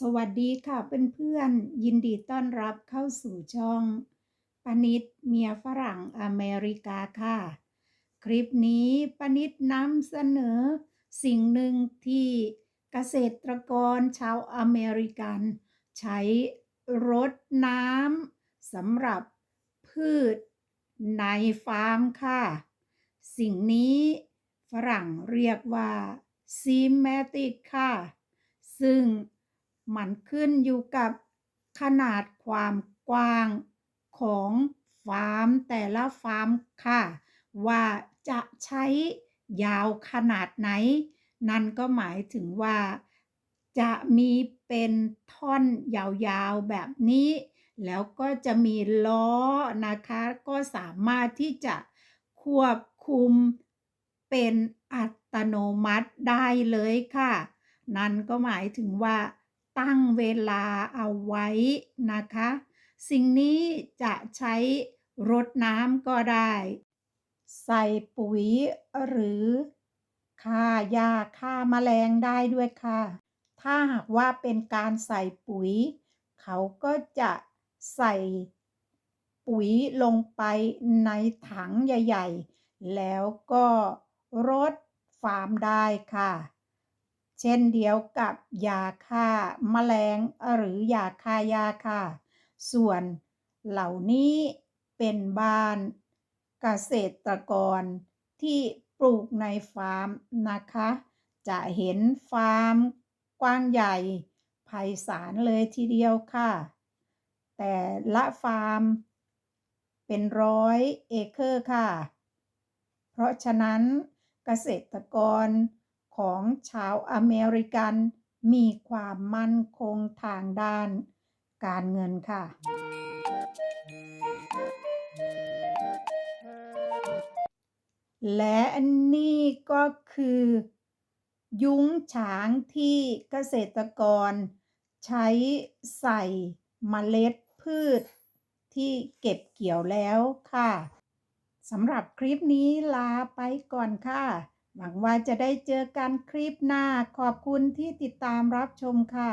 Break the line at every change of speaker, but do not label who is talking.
สวัสดีค่ะเพื่อนๆยินดีต้อนรับเข้าสู่ช่องปนิดเมียฝรั่งอเมริกาค่ะ คลิปนี้ปนิดนำเสนอ สิ่งหนึ่งที่เกษตรกรชาวอเมริกัน ใช้รดน้ำสำหรับพืชในฟาร์มค่ะ สิ่งนี้ฝรั่งเรียกว่าซีแมติกค่ะ ซึ่ง มันขึ้นอยู่กับขนาดความกว้างของฟาร์มแต่ละฟาร์มค่ะ ว่าจะใช้ยาวขนาดไหน นั่นก็หมายถึงว่า จะมีเป็นท่อนยาวๆแบบนี้ แล้วก็จะมีล้อนะคะ ก็สามารถที่จะควบคุมเป็นอัตโนมัติได้เลยค่ะ นั่นก็หมายถึงว่า ตั้งเวลาเอาไว้นะคะ สิ่งนี้จะใช้รดน้ำก็ได้ ใส่ปุ๋ยหรือฆ่ายาฆ่าแมลงได้ด้วยค่ะ ถ้าหากว่าเป็นการใส่ปุ๋ย เขาก็จะใส่ปุ๋ยลงไปในถังใหญ่ ๆ แล้วก็รดฟาร์มได้ค่ะ เช่นเดียวกับยาฆ่าแมลงหรือยาฆ่ายาค่ะ ส่วนเหล่านี้เป็นบ้านเกษตรกรที่ปลูกในฟาร์มนะคะ จะเห็นฟาร์มกว้างใหญ่ไพศาลเลยทีเดียวค่ะ แต่ละฟาร์มเป็นร้อยเอเคอร์ค่ะ เพราะฉะนั้นเกษตรกร ของชาวอเมริกัน มีความมั่นคงทางด้าน การเงินค่ะ และนี่ก็คือ ยุ้งฉางที่เกษตรกร ใช้ใส่เมล็ดพืช ที่เก็บเกี่ยวแล้วค่ะสำหรับคลิปนี้ลาไปก่อนค่ะ หวังว่าจะได้เจอกันคลิปหน้า ขอบคุณที่ติดตามรับชมค่ะ